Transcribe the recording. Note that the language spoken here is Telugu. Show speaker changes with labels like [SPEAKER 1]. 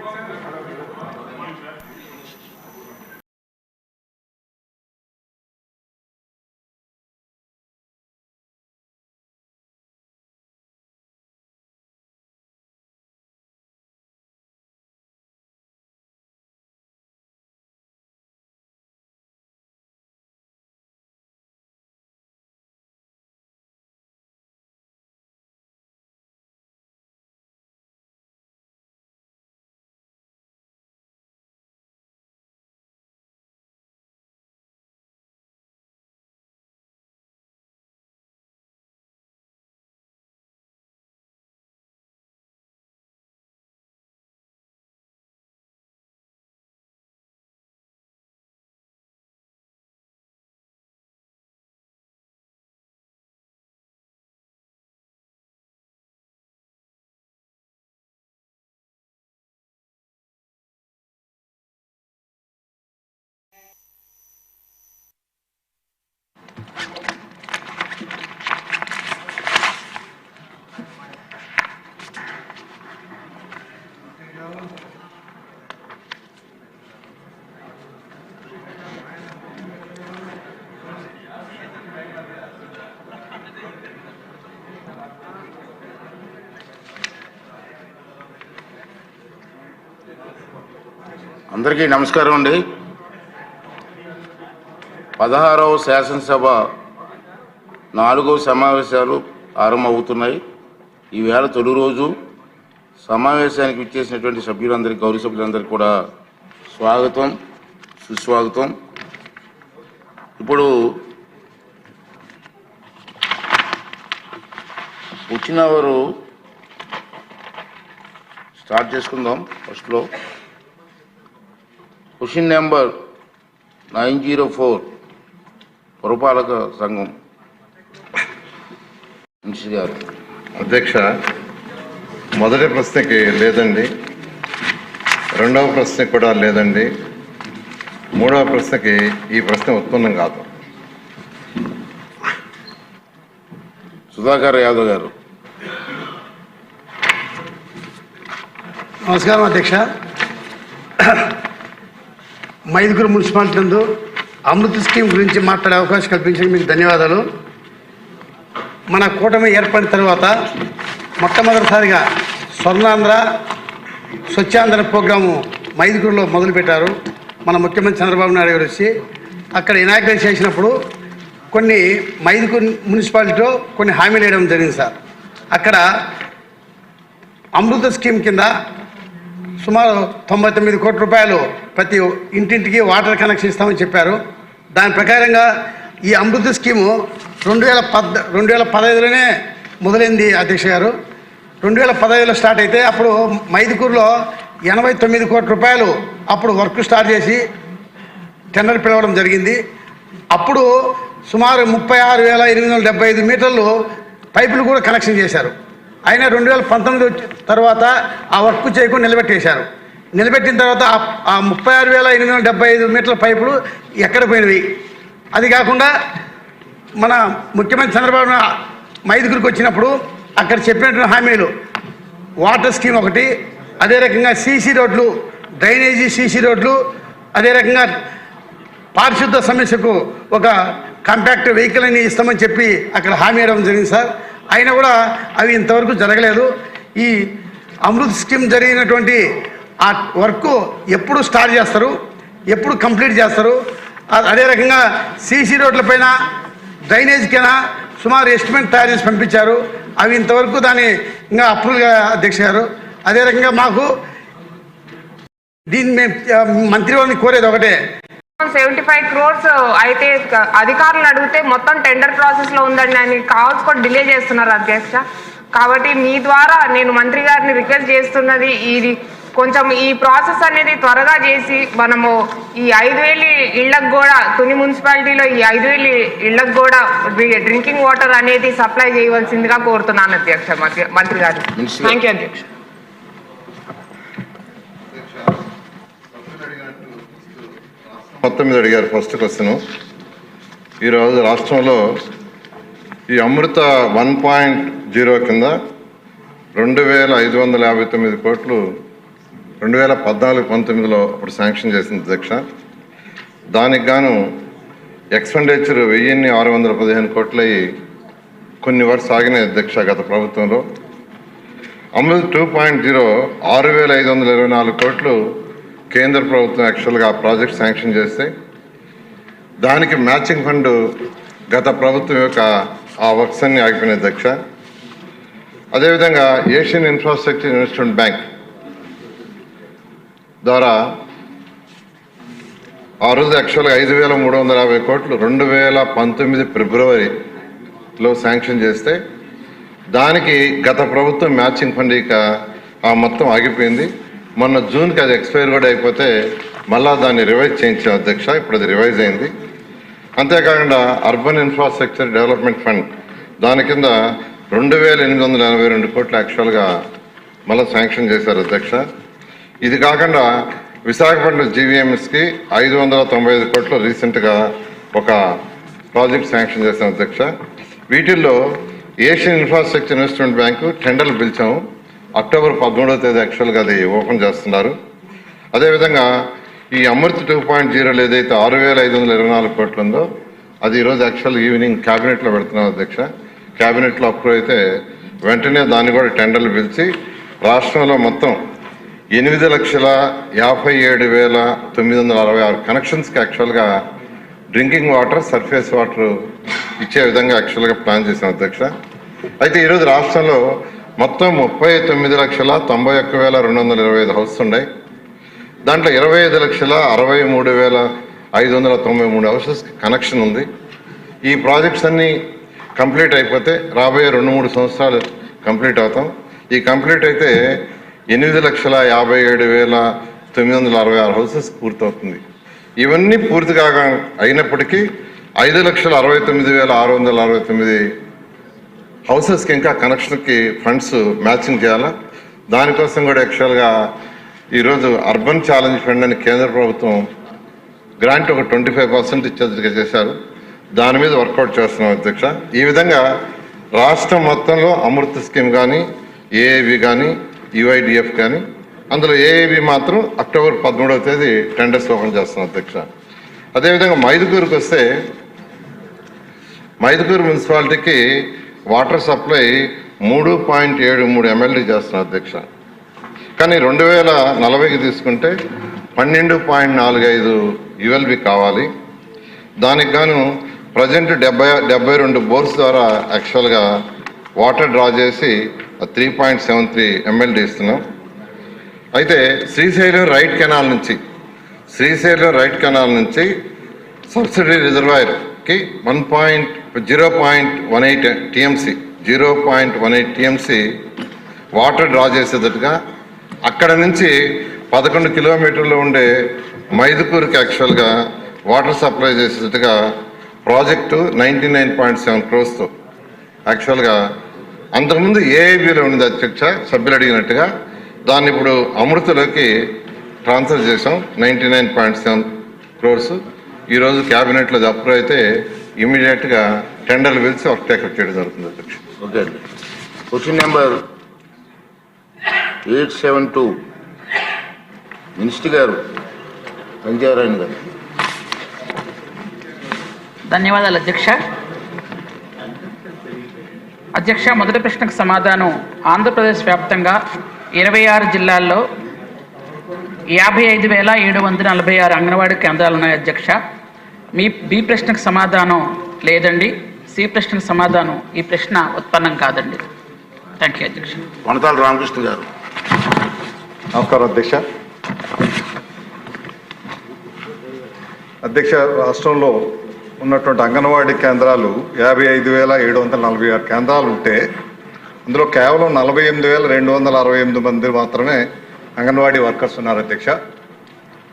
[SPEAKER 1] Thank you. అందరికీ నమస్కారం అండి. పదహారవ శాసనసభ నాలుగవ సమావేశాలు ఆరంభమవుతున్నాయి. ఈవేళ తొలి రోజు సమావేశానికి విచ్చేసినటువంటి సభ్యులందరికీ గౌరవ సభ్యులందరికీ కూడా స్వాగతం సుస్వాగతం. ఇప్పుడు వచ్చిన వారు స్టార్ట్ చేసుకుందాం ఫస్ట్లో question number nine zero four పురపాలక సంఘం. గారు.
[SPEAKER 2] అధ్యక్ష మొదటి ప్రశ్నకి లేదండి. రెండవ ప్రశ్నకి కూడా లేదండి. మూడవ ప్రశ్నకి ఈ ప్రశ్న ఉత్పన్నం కాదు.
[SPEAKER 1] సుధాకర్ యాదవ్ గారు.
[SPEAKER 3] నమస్కారం అధ్యక్ష. మైదుగురు మున్సిపాలిటీ నందు అమృత స్కీమ్ గురించి మాట్లాడే అవకాశం కల్పించిన మీకు ధన్యవాదాలు. మన కూటమి ఏర్పడిన తర్వాత మొట్టమొదటిసారిగా స్వర్ణాంధ్ర స్వచ్ఛాంధ్ర ప్రోగ్రాము మైదుగురులో మొదలుపెట్టారు. మన ముఖ్యమంత్రి చంద్రబాబు నాయుడు గారు వచ్చి అక్కడ ఇనాగ్రేట్ చేసినప్పుడు కొన్ని మైదుగురు మున్సిపాలిటీలో కొన్ని హామీలు వేయడం జరిగింది సార్. అక్కడ అమృత స్కీమ్ కింద సుమారు తొంభై తొమ్మిది కోట్ల రూపాయలు ప్రతి ఇంటింటికి వాటర్ కనెక్షన్ ఇస్తామని చెప్పారు. దాని ప్రకారంగా ఈ అమృత స్కీము రెండు వేల పద్ రెండు వేల పదహైదులోనే మొదలైంది అధ్యక్ష గారు. రెండు వేల పదహైదులో స్టార్ట్ అయితే అప్పుడు మైదుకూరులో ఎనభై తొమ్మిది కోట్ల రూపాయలు అప్పుడు వర్క్ స్టార్ట్ చేసి టెండర్ పిలవడం జరిగింది. అప్పుడు సుమారు ముప్పై ఆరు వేల ఎనిమిది వందల డెబ్బై ఐదు మీటర్లు పైపులు కూడా కనెక్షన్ చేశారు. అయినా రెండు వేల పంతొమ్మిది వచ్చి తర్వాత ఆ వర్క్ చేయకుండా నిలబెట్టేశారు. నిలబెట్టిన తర్వాత ఆ- ముప్పై ఆరు వేల ఎనిమిది వందల డెబ్బై ఐదు మీటర్ల పైపులు ఎక్కడ పోయినవి? అది కాకుండా మన ముఖ్యమంత్రి చంద్రబాబు మైదుగురికి వచ్చినప్పుడు అక్కడ చెప్పినటువంటి హామీలు. వాటర్ స్కీమ్ ఒకటి అదే రకంగా సీసీ రోడ్లు డ్రైనేజీ సీసీ రోడ్లు అదే రకంగా పారిశుద్ధ సమస్యకు ఒక కాంపాక్ట్ వెహికల్ అని ఇస్తామని చెప్పి అక్కడ హామీ ఇవ్వడం జరిగింది సార్. అయినా కూడా అవి ఇంతవరకు జరగలేదు. ఈ అమృత్ స్కీమ్ జరిగినటువంటి ఆ వర్క్ ఎప్పుడు స్టార్ట్ చేస్తారు? ఎప్పుడు కంప్లీట్ చేస్తారు? అదే రకంగా సీసీ రోడ్లపైన డ్రైనేజ్కైనా సుమారు ఎస్టిమేట్ తయారు చేసి పంపించారు. అవి ఇంతవరకు దాన్ని ఇంకా అప్రూవల్గా అధ్యక్ష గారు. అదే రకంగా మాకు దీన్ని మేము మంత్రి వారిని కోరేది ఒకటే.
[SPEAKER 4] సెవెంటీ ఫైవ్ క్రోర్స్ అయితే అధికారులు అడిగితే మొత్తం టెండర్ ప్రాసెస్లో ఉందండి అని కావాల్సి కూడా డిలే చేస్తున్నారు అధ్యక్ష. కాబట్టి మీ ద్వారా నేను మంత్రి గారిని రిక్వెస్ట్ చేస్తున్నది ఇది. కొంచెం ఈ ప్రాసెస్ అనేది త్వరగా చేసి మనము ఈ ఐదు వేలి ఇళ్ళకు కూడా తుని మున్సిపాలిటీలో ఈ ఐదు వేలి ఇళ్ళకు కూడా డ్రి- డ్రింకింగ్ వాటర్ అనేది సప్లై చేయవలసిందిగా కోరుతున్నాను అధ్యక్ష మంత్రి గారు. థ్యాంక్ యూ అధ్యక్ష.
[SPEAKER 2] పంతొమ్మిది అడిగారు ఫస్ట్ క్వశ్చన్. ఈరోజు రాష్ట్రంలో ఈ అమృత వన్ పాయింట్ జీరో కింద రెండు వేల ఐదు వందల యాభై తొమ్మిది కోట్లు రెండు వేల పద్నాలుగు పంతొమ్మిదిలో అప్పుడు శాంక్షన్ చేసింది అధ్యక్ష దానికి గాను ఎక్స్పెండిచర్ వెయ్యిన్ని ఆరు వందల పదిహేను కోట్లయి కొన్ని వరకు సాగినాయి అధ్యక్ష గత ప్రభుత్వంలో. అమృత్ టూ పాయింట్ జీరో ఆరు వేల ఐదు వందల ఇరవై నాలుగు కోట్లు కేంద్ర ప్రభుత్వం యాక్చువల్గా ఆ ప్రాజెక్ట్ శాంక్షన్ చేస్తే దానికి మ్యాచింగ్ ఫండ్ గత ప్రభుత్వం యొక్క ఆ వర్క్స్ అన్ని దక్ష అధ్యక్ష. అదేవిధంగా ఏషియన్ ఇన్ఫ్రాస్ట్రక్చర్ ఇన్వెస్ట్మెంట్ బ్యాంక్ ద్వారా ఆ రోజు యాక్చువల్గా ఐదు వేల మూడు వందల యాభై కోట్లు రెండు వేల పంతొమ్మిది ఫిబ్రవరిలో శాంక్షన్ చేస్తే దానికి గత ప్రభుత్వం మ్యాచింగ్ ఫండ్ ఇక ఆ మొత్తం ఆగిపోయింది. మొన్న జూన్కి అది ఎక్స్పైర్ కూడా అయిపోతే మళ్ళా దాన్ని రివైజ్ చేయించాం అధ్యక్ష ఇప్పుడు అది రివైజ్ అయింది. అంతేకాకుండా అర్బన్ ఇన్ఫ్రాస్ట్రక్చర్ డెవలప్మెంట్ ఫండ్ దాని కింద రెండు వేల ఎనిమిది వందల ఎనభై రెండు కోట్లు యాక్చువల్గా మళ్ళీ శాంక్షన్ చేశారు అధ్యక్ష. ఇది కాకుండా విశాఖపట్నం జీవీఎంఎస్కి ఐదు వందల తొంభై ఐదు కోట్లు రీసెంట్గా ఒక ప్రాజెక్ట్ శాంక్షన్ చేశాం అధ్యక్ష. వీటిల్లో ఏషియన్ ఇన్ఫ్రాస్ట్రక్చర్ ఇన్వెస్ట్మెంట్ బ్యాంకు టెండర్లు పిలిచాము. అక్టోబర్ పదమూడవ తేదీ యాక్చువల్గా అది ఓపెన్ చేస్తున్నారు. అదేవిధంగా ఈ అమృత్ టూ పాయింట్ జీరోలో ఏదైతే ఆరు వేల ఐదు వందల ఇరవై నాలుగు కోట్లు ఉందో అది ఈరోజు యాక్చువల్ ఈవినింగ్ క్యాబినెట్లో పెడుతున్నాం అధ్యక్ష. క్యాబినెట్లో అప్రూవ్ అయితే వెంటనే దాన్ని కూడా టెండర్లు పిలిచి రాష్ట్రంలో మొత్తం ఎనిమిది లక్షల యాభై ఏడు వేల తొమ్మిది వందల అరవై ఆరు కనెక్షన్స్కి యాక్చువల్గా డ్రింకింగ్ వాటర్ సర్ఫేస్ వాటర్ ఇచ్చే విధంగా యాక్చువల్గా ప్లాన్ చేసాం అధ్యక్ష. అయితే ఈరోజు రాష్ట్రంలో మొత్తం ముప్పై తొమ్మిది లక్షల తొంభై ఒక్క వేల రెండు వందల ఇరవై ఐదు హౌస్ ఉన్నాయి. దాంట్లో ఇరవై ఐదు లక్షల అరవై మూడు వేల ఐదు వందల తొంభై మూడు హౌసెస్ కనెక్షన్ ఉంది. ఈ ప్రాజెక్ట్స్ అన్నీ కంప్లీట్ అయిపోతే రాబోయే రెండు మూడు సంవత్సరాలు కంప్లీట్ అవుతాం. ఈ కంప్లీట్ అయితే ఎనిమిది లక్షల యాభై ఏడు వేల తొమ్మిది వందల అరవై ఆరు హౌసెస్ పూర్తవుతుంది. ఇవన్నీ పూర్తి కాగా అయినప్పటికీ ఐదు లక్షల అరవై తొమ్మిది వేల ఆరు వందల అరవై తొమ్మిది హౌసెస్కి ఇంకా కనెక్షన్కి ఫండ్స్ మ్యాచింగ్ చేయాలా? దానికోసం కూడా యాక్చువల్గా ఈరోజు అర్బన్ ఛాలెంజ్ ఫండ్ అని కేంద్ర ప్రభుత్వం గ్రాంట్ ఒక ట్వంటీ ఫైవ్ పర్సెంట్ ఇచ్చేదిగా చేశారు. దాని మీద వర్కౌట్ చేస్తున్నాం అధ్యక్ష. ఈ విధంగా రాష్ట్రం మొత్తంలో అమృత స్కీమ్ కానీ ఏఏవి కానీ యుఐడిఎఫ్ కానీ అందులో ఏఏవి మాత్రం అక్టోబర్ పదమూడవ తేదీ టెండర్స్ ఓపెన్ చేస్తున్నాం అధ్యక్ష. అదేవిధంగా మైదుకూరుకు వస్తే మైదుకూరు మున్సిపాలిటీకి వాటర్ సప్లై మూడు పాయింట్ ఏడు మూడు ఎమ్మెల్యే చేస్తున్నారు అధ్యక్ష. కానీ రెండు వేల నలభైకి తీసుకుంటే పన్నెండు పాయింట్ నాలుగు ఐదు యుఎల్బి కావాలి. దానికి గాను ప్రజెంట్ డెబ్బై డెబ్బై రెండు బోర్స్ ద్వారా యాక్చువల్గా వాటర్ డ్రా చేసి three point seven three MLD ఇస్తున్నాం. అయితే శ్రీశైలం రైట్ కెనాల్ నుంచి శ్రీశైలం రైట్ కెనాల్ నుంచి subsidy రిజర్వాయర్కి one point zero point one eight TMC zero point one eight TMC water draw చేసేటట్టుగా అక్కడ నుంచి పదకొండు కిలోమీటర్లు ఉండే మైదుకూరుకి యాక్చువల్గా water supply చేసేటట్టుగా project ninety nine point seven క్రోస్తో యాక్చువల్గా అంతకుముందు ఏఐబిలో ఉంది అధ్యక్ష సభ్యులు అడిగినట్టుగా దాన్ని ఇప్పుడు అమృతలోకి ట్రాన్స్ఫర్ చేసాం ninety nine point seven crores. ఈరోజు క్యాబినెట్లో అప్రూవ్ అయితే ఇమీడియట్గా టెండర్లు పిలిచి వర్క్ టేకప్ చేయడం జరుగుతుంది అధ్యక్ష.
[SPEAKER 1] ఓకే అండి. Question number eight seven two minister గారు సంజయరాయణ గారు.
[SPEAKER 5] ధన్యవాదాలు అధ్యక్ష. అధ్యక్ష మొదటి ప్రశ్నకు సమాధానం ఆంధ్రప్రదేశ్ వ్యాప్తంగా ఇరవై ఆరు జిల్లాల్లో యాభై ఐదు వేల ఏడు వందల నలభై ఆరు అంగన్వాడీ కేంద్రాలు ఉన్నాయి అధ్యక్ష. మీ బి ప్రశ్నకు సమాధానం లేదండి సి ప్రశ్నకు సమాధానం ఈ ప్రశ్న ఉత్పన్నం కాదండి. థ్యాంక్ యూ అధ్యక్ష.
[SPEAKER 1] వనతాల రామకృష్ణ గారు.
[SPEAKER 6] నమస్కారం అధ్యక్ష. అధ్యక్ష రాష్ట్రంలో ఉన్నటువంటి అంగన్వాడీ కేంద్రాలు యాభై ఐదు వేల ఏడు వందల నలభై ఆరు కేంద్రాలు ఉంటే అందులో కేవలం నలభై ఎనిమిది వేల రెండు వందల అరవై ఎనిమిది మంది మాత్రమే అంగన్వాడీ వర్కర్స్ ఉన్నారు అధ్యక్ష.